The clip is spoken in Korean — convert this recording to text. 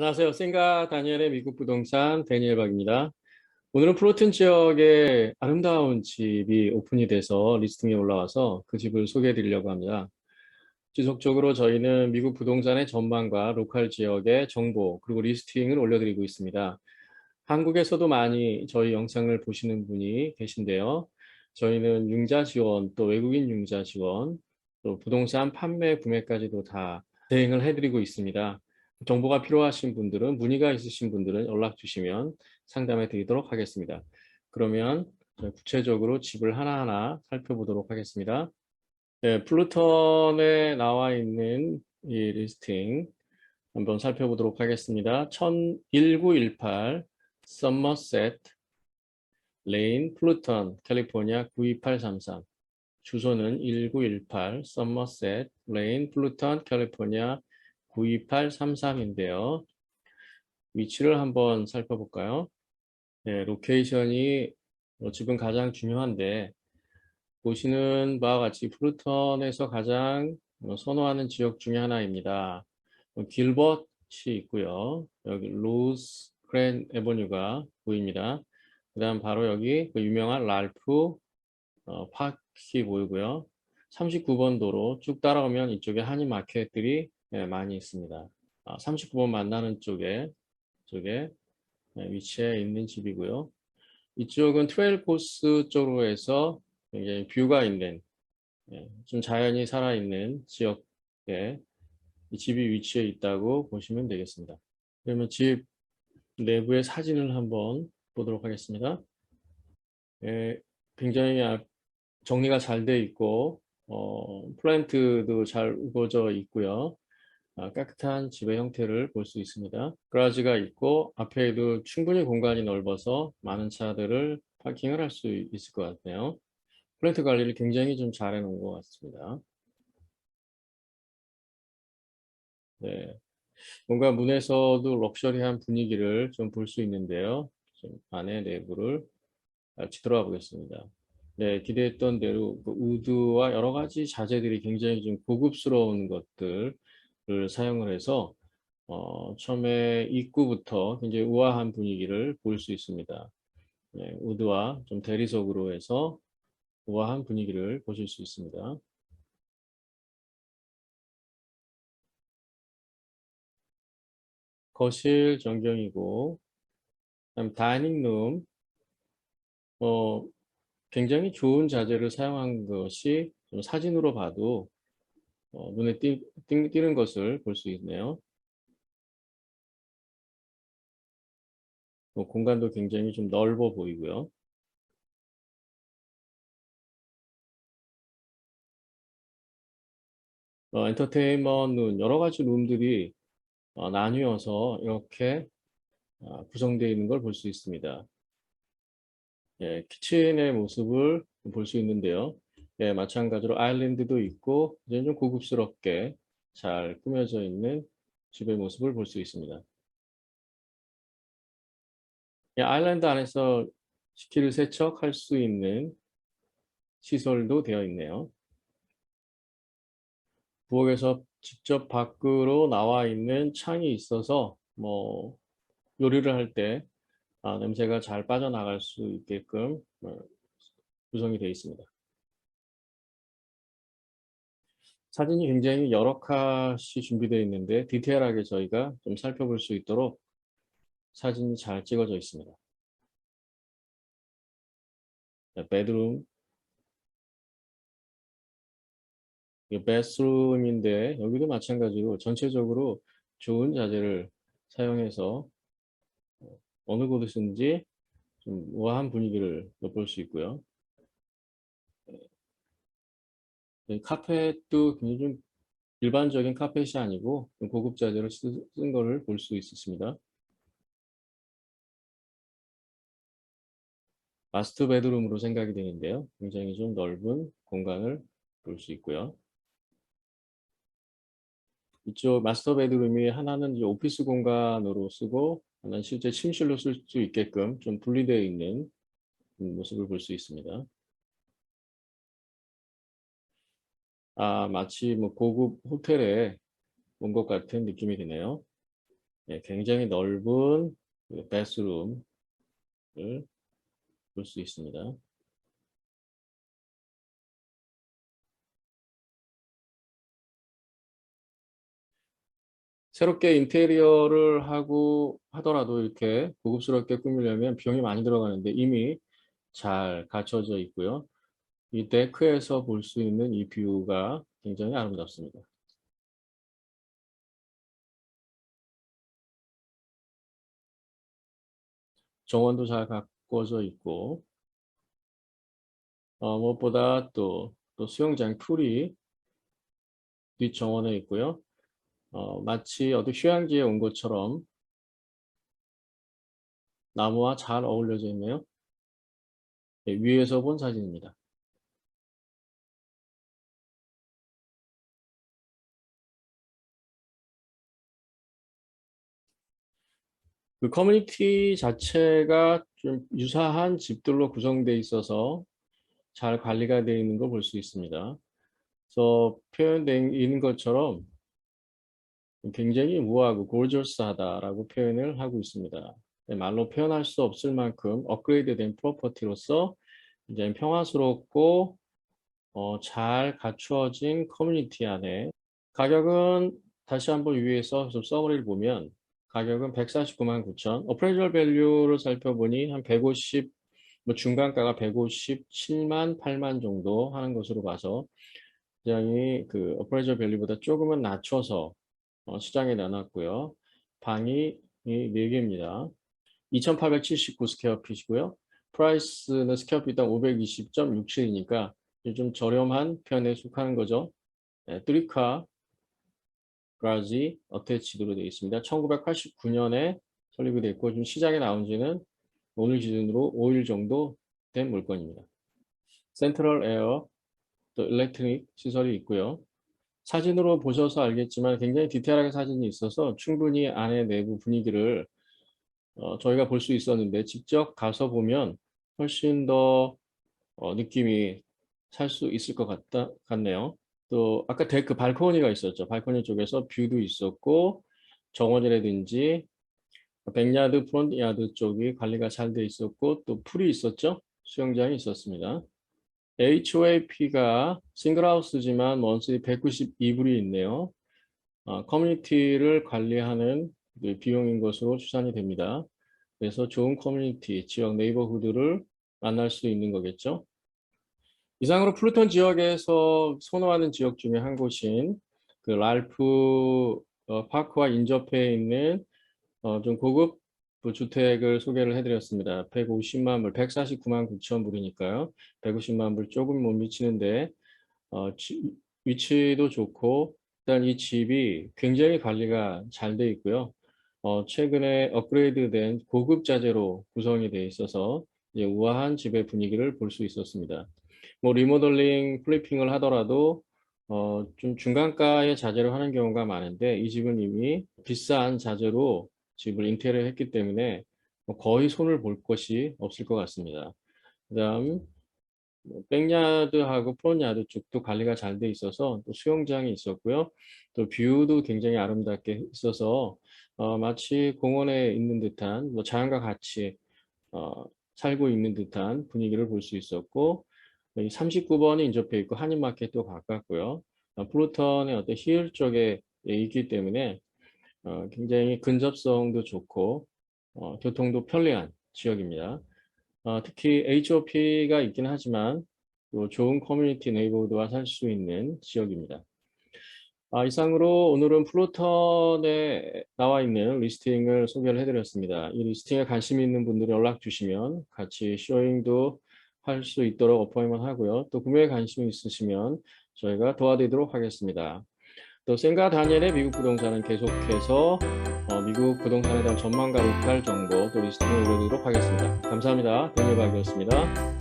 안녕하세요. 생가 다니엘의 미국 부동산 데니엘 박입니다. 오늘은 플로튼 지역에 아름다운 집이 오픈이 돼서 리스팅에 올라와서 그 집을 소개해 드리려고 합니다. 지속적으로 저희는 미국 부동산의 전망과 로컬 지역의 정보 그리고 리스팅을 올려드리고 있습니다. 한국에서도 많이 저희 영상을 보시는 분이 계신데요. 저희는 융자 지원, 또 외국인 융자 지원, 또 부동산 판매, 구매까지도 다 대행을 해드리고 있습니다. 정보가 필요하신 분들은 문의가 있으신 분들은 연락 주시면 상담해 드리도록 하겠습니다. 그러면 구체적으로 집을 하나하나 살펴보도록 하겠습니다. 네, 플루턴에 나와 있는 이 리스팅 한번 살펴보도록 하겠습니다. 1918 서머셋 레인 플루턴 캘리포니아 92833 주소는 1918 서머셋 레인 플루턴 캘리포니아 92833인데요. 위치를 한번 살펴볼까요? 네, 로케이션이 뭐 지금 가장 중요한데 보시는 바와 같이 플루턴에서 가장 뭐 선호하는 지역 중에 하나입니다. 뭐 길벗이 있고요. 여기 로스 크랜 에버뉴가 보입니다. 그 다음 바로 여기 그 유명한 랄프 어, 파크이 보이고요. 39번 도로 쭉 따라오면 이쪽에 한인 마켓들이 네, 많이 있습니다. 아, 39번 만나는 쪽에 쪽에 네, 위치해 있는 집이고요. 이쪽은 트레일 코스 쪽으로 해서 굉장히 뷰가 있는 네, 좀 자연이 살아있는 지역에 이 집이 위치해 있다고 보시면 되겠습니다. 그러면 집 내부의 사진을 한번 보도록 하겠습니다. 예, 굉장히 아, 정리가 잘 돼 있고 어, 플랜트도 잘 우거져 있고요. 아, 깨끗한 집의 형태를 볼 수 있습니다. 그라지가 있고 앞에도 충분히 공간이 넓어서 많은 차들을 파킹을 할 수 있을 것 같네요. 플랜트 관리를 굉장히 좀 잘 해놓은 것 같습니다. 네, 뭔가 문에서도 럭셔리한 분위기를 좀 볼 수 있는데요. 좀 안에 내부를 같이 들어가 보겠습니다. 네, 기대했던 대로 그 우드와 여러 가지 자재들이 굉장히 좀 고급스러운 것들 를 사용을 해서 어, 처음에 입구부터 굉장히 우아한 분위기를 볼 수 있습니다. 네, 우드와 좀 대리석으로 해서 우아한 분위기를 보실 수 있습니다. 거실 전경이고 다음 다이닝룸 어, 굉장히 좋은 자재를 사용한 것이 사진으로 봐도 어, 눈에 띄, 띄, 는 것을 볼 수 있네요. 뭐 공간도 굉장히 좀 넓어 보이고요. 어, 엔터테인먼트 여러 가지 룸들이 어, 나뉘어서 이렇게 어, 구성되어 있는 걸 볼 수 있습니다. 예, 키친의 모습을 볼 수 있는데요. 예, 마찬가지로 아일랜드도 있고 이제 좀 고급스럽게 잘 꾸며져 있는 집의 모습을 볼 수 있습니다. 예, 아일랜드 안에서 식기를 세척할 수 있는 시설도 되어 있네요. 부엌에서 직접 밖으로 나와 있는 창이 있어서 뭐 요리를 할때 아, 냄새가 잘 빠져나갈 수 있게끔 어, 구성이 되어 있습니다. 사진이 굉장히 여러 컷이 준비되어 있는데 디테일하게 저희가 좀 살펴볼 수 있도록 사진이 잘 찍어져 있습니다. 베드룸 베스룸인데 여기도 마찬가지로 전체적으로 좋은 자재를 사용해서 어느 곳이든지 좀 우아한 분위기를 엿볼 수 있고요. 네, 카펫도 굉장히 좀 일반적인 카펫이 아니고 고급 자재로 쓴 거를 볼 수 있습니다. 마스터 베드룸으로 생각이 되는데요. 굉장히 좀 넓은 공간을 볼 수 있고요. 이쪽 마스터 베드룸이 하나는 오피스 공간으로 쓰고 하나는 실제 침실로 쓸 수 있게끔 좀 분리되어 있는 모습을 볼 수 있습니다. 아, 마치 뭐 고급 호텔에 온 것 같은 느낌이 드네요. 예, 굉장히 넓은 그 베스룸을 볼 수 있습니다. 새롭게 인테리어를 하고 하더라도 이렇게 고급스럽게 꾸미려면 비용이 많이 들어가는데 이미 잘 갖춰져 있고요. 이 데크에서 볼 수 있는 이 뷰가 굉장히 아름답습니다. 정원도 잘 가꿔져 있고 어, 무엇보다 또, 또 수영장 풀이 뒷정원에 있고요. 어, 마치 어디 휴양지에 온 것처럼 나무와 잘 어울려져 있네요. 네, 위에서 본 사진입니다. 그 커뮤니티 자체가 좀 유사한 집들로 구성되어 있어서 잘 관리가 되어 있는 걸 볼 수 있습니다. 그래서 표현되어 있는 것처럼 굉장히 우아하고 골저스하다라고 표현을 하고 있습니다. 네, 말로 표현할 수 없을 만큼 업그레이드된 프로퍼티로서 굉장히 평화스럽고 어, 잘 갖추어진 커뮤니티 안에 가격은 다시 한번 위에서 좀 서머리를 보면 가격은 149만 9천 어프레이저 밸류를 살펴보니 한 150, 뭐 중간가가 157만 8만 정도 하는 것으로 봐서 굉장히 그 어프레이저 밸류보다 조금은 낮춰서 어, 시장에 내놨고요. 방이 4개입니다. 2879 스퀘어핏이고요. 프라이스는 스퀘어핏당 520.67이니까 좀 저렴한 편에 속하는 거죠. 네, 3카 그라지 어태치드로 되어 있습니다. 1989년에 설립이 됐고 지금 시장에 나온 지는 오늘 기준으로 5일 정도 된 물건입니다. 센트럴 에어 또 일렉트릭 시설이 있고요. 사진으로 보셔서 알겠지만 굉장히 디테일하게 사진이 있어서 충분히 안에 내부 분위기를 어, 저희가 볼 수 있었는데 직접 가서 보면 훨씬 더 어, 느낌이 살 수 있을 것 같다, 같네요. 또 아까 데크 발코니가 있었죠. 발코니 쪽에서 뷰도 있었고 정원이라든지 백야드 프론트야드 쪽이 관리가 잘 돼 있었고 또 풀이 있었죠. 수영장이 있었습니다. HOAP가 싱글하우스지만 원수리 192불이 있네요. 어, 커뮤니티를 관리하는 그 비용인 것으로 추산이 됩니다. 그래서 좋은 커뮤니티, 지역 네이버후드를 만날 수 있는 거겠죠. 이상으로 플루톤 지역에서 선호하는 지역 중에 한 곳인 그 랄프 어, 파크와 인접해 있는 어, 좀 고급 주택을 소개를 해드렸습니다. 150만 불, 149만 9천 불이니까요. 150만 불 조금 못 미치는데 어, 지, 위치도 좋고 일단 이 집이 굉장히 관리가 잘 돼 있고요. 어, 최근에 업그레이드된 고급 자재로 구성이 되어 있어서 우아한 집의 분위기를 볼 수 있었습니다. 뭐 리모델링, 플리핑을 하더라도 어, 좀 중간가의 자재로 하는 경우가 많은데 이 집은 이미 비싼 자재로 집을 인테리어 했기 때문에 뭐 거의 손을 볼 것이 없을 것 같습니다. 그 다음 뭐 백야드하고 프론야드 쪽도 관리가 잘 돼 있어서 또 수영장이 있었고요. 또 뷰도 굉장히 아름답게 있어서 어, 마치 공원에 있는 듯한 뭐 자연과 같이 어, 살고 있는 듯한 분위기를 볼 수 있었고 39번이 인접해 있고 한인마켓도 가깝고요. 어, 플루턴의 어떤 히을 쪽에 있기 때문에 어, 굉장히 근접성도 좋고 어, 교통도 편리한 지역입니다. 어, 특히 HOP가 있긴 하지만 또 좋은 커뮤니티 네이버드와 살 수 있는 지역입니다. 아, 이상으로 오늘은 플루턴에 나와 있는 리스팅을 소개를 해드렸습니다. 이 리스팅에 관심 있는 분들이 연락 주시면 같이 쇼잉도 할 수 있도록 어포인먼 하고요. 또 구매에 관심이 있으시면 저희가 도와드리도록 하겠습니다. 또 생가 다니엘의 미국 부동산은 계속해서 어, 미국 부동산에 대한 전망과 로컬 정보 또 리스팅을 올려드리도록 하겠습니다. 감사합니다. 동일박이었습니다.